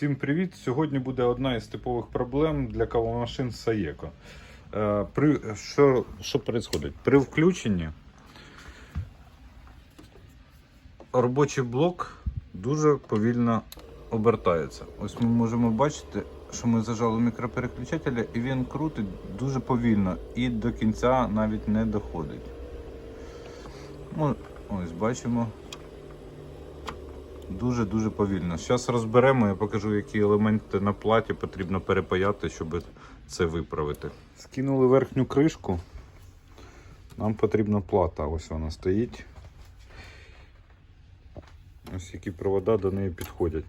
Всім привіт! Сьогодні буде одна із типових проблем для кавомашин Saeco. Е, При, що, що відбувається? При включенні робочий блок дуже повільно обертається. Ось ми можемо бачити, що ми зажали мікропереключателя і він крутить дуже повільно і до кінця навіть не доходить. Ну, ось бачимо. Дуже-дуже повільно. Зараз розберемо, я покажу, які елементи на платі потрібно перепаяти, щоб це виправити. Скинули верхню кришку. Нам потрібна плата. Ось вона стоїть. Ось які провода до неї підходять.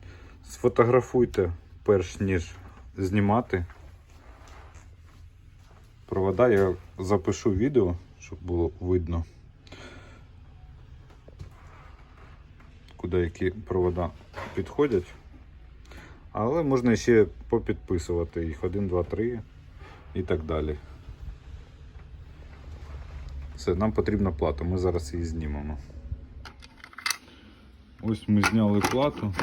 Сфотографуйте, перш ніж знімати. Провода я запишу відео, щоб було видно. Куди які провода підходять. Але можна ще попідписувати їх 1, 2, 3 і так далі. Все, нам потрібна плата, ми зараз її знімемо. Ось ми зняли плату.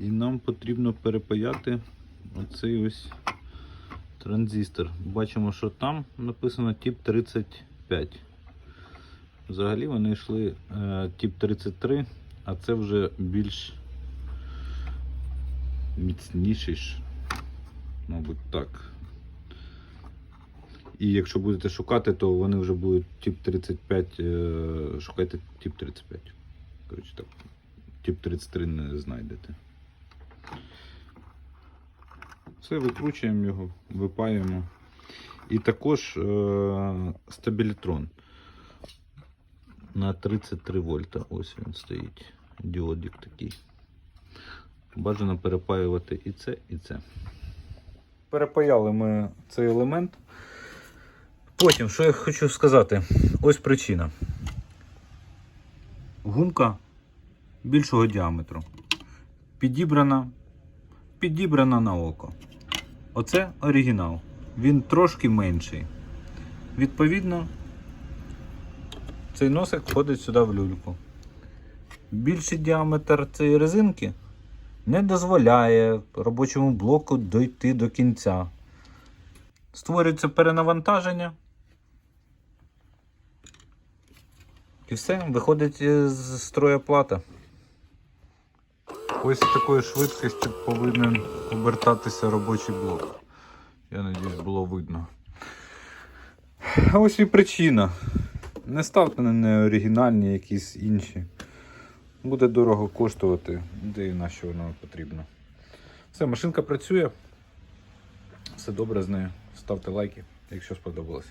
І нам потрібно перепаяти оцей ось транзистор. Бачимо, що там написано тип 35. Взагалі вони йшли е, тип 33, а це вже більш міцніший, мабуть, так. І якщо будете шукати, то вони вже будуть тип 35, е, шукайте тип 35. Коротше так, тип 33 не знайдете. Все, викручуємо його, випаємо. І також е, стабілітрон на 33 вольта. Ось він стоїть. Діодик такий. Бажано перепаювати і це, і це. Перепаяли ми цей елемент. Потім, що я хочу сказати, ось причина. Гумка більшого діаметру. Підібрана, підібрана на око. Оце оригінал. Він трошки менший. Відповідно, цей носик входить сюди в люльку. Більший діаметр цієї резинки не дозволяє робочому блоку дойти до кінця. Створюється перенавантаження. І все, виходить з строя плата. Ось з такою швидкістю повинен обертатися робочий блок. Я надіюсь, було видно. А ось і причина. Не ставте на неоригінальні якісь інші. Буде дорого коштувати, де і на що воно потрібно. Все, машинка працює. Все добре з нею. Ставте лайки, якщо сподобалось.